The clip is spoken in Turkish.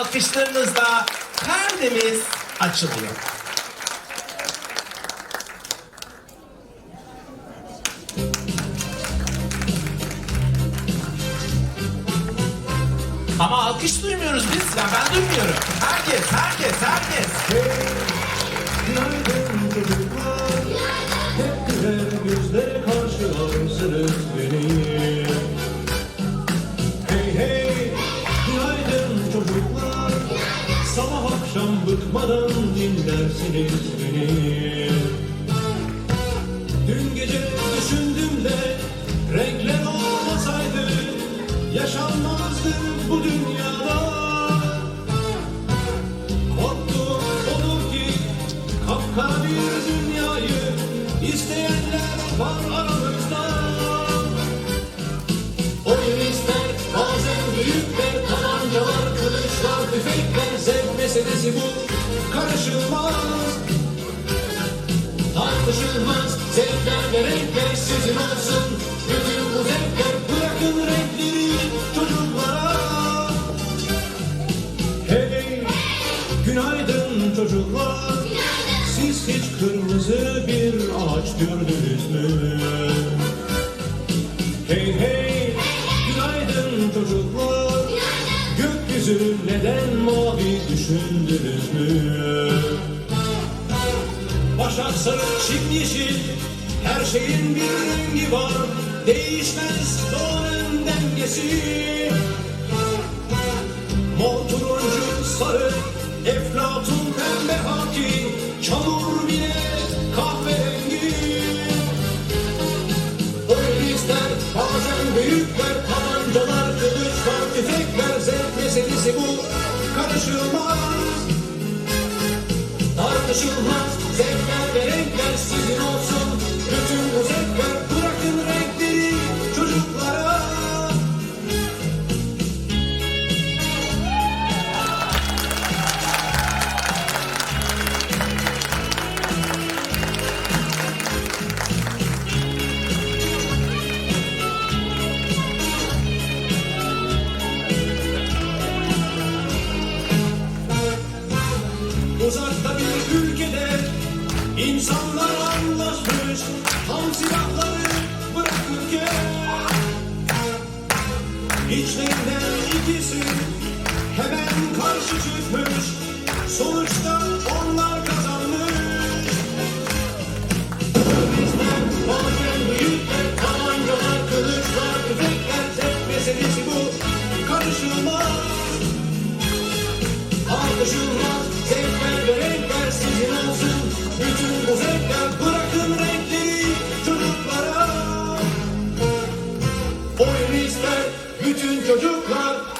alkışlarınızla perdemiz açılıyor. Ama alkış duymuyoruz biz. Ya ben duymuyorum. Herkes, herkes, herkes. Günaydın çocuklar Hep güler gözlere karşılarsınız bıkmadan dinlersiniz beni Dün gece düşündüm de Renkler olmasaydı Yaşanmazdı bu dünyada Korktuğum olur ki kapkara bir dünyayı isteyenler var aramızda. Meselesi bu karışılmaz. Tartışılmaz zevkler ve renkler sizin olsun. Bütün bu zevkler bırakın renkleri çocuklara. Hey, günaydın çocuklar. Siz hiç kırmızı bir ağaç gördünüz mü? Hey hey, günaydın çocuklar. Gökyüzü neden mavi düşündünüz mü? Başak sarı, çim yeşil, her şeyin bir rengi var. Değişmez doğanın dengesi. Mor turuncu sarı Eflatun pembe haki Çamur bile kahverengi Oyun ister bazen büyükler Tabancalar, kılıçlar, tüfekler meselesi bu. Karışılmaz Tartışılmaz. Zevkler ve renkler sizin Uzakta bir ülkede insanlar anlaşmış Tam silahları bırakırken İçlerinden ikisi hemen karşı çıkmış Sonuçta onlar kazanmış. Bizden bazen büyükler tabancalar, kılıçlar, tüfekler Zevk meselesi bu. Karışılmaz. Tartışılmaz. Zevkler to God.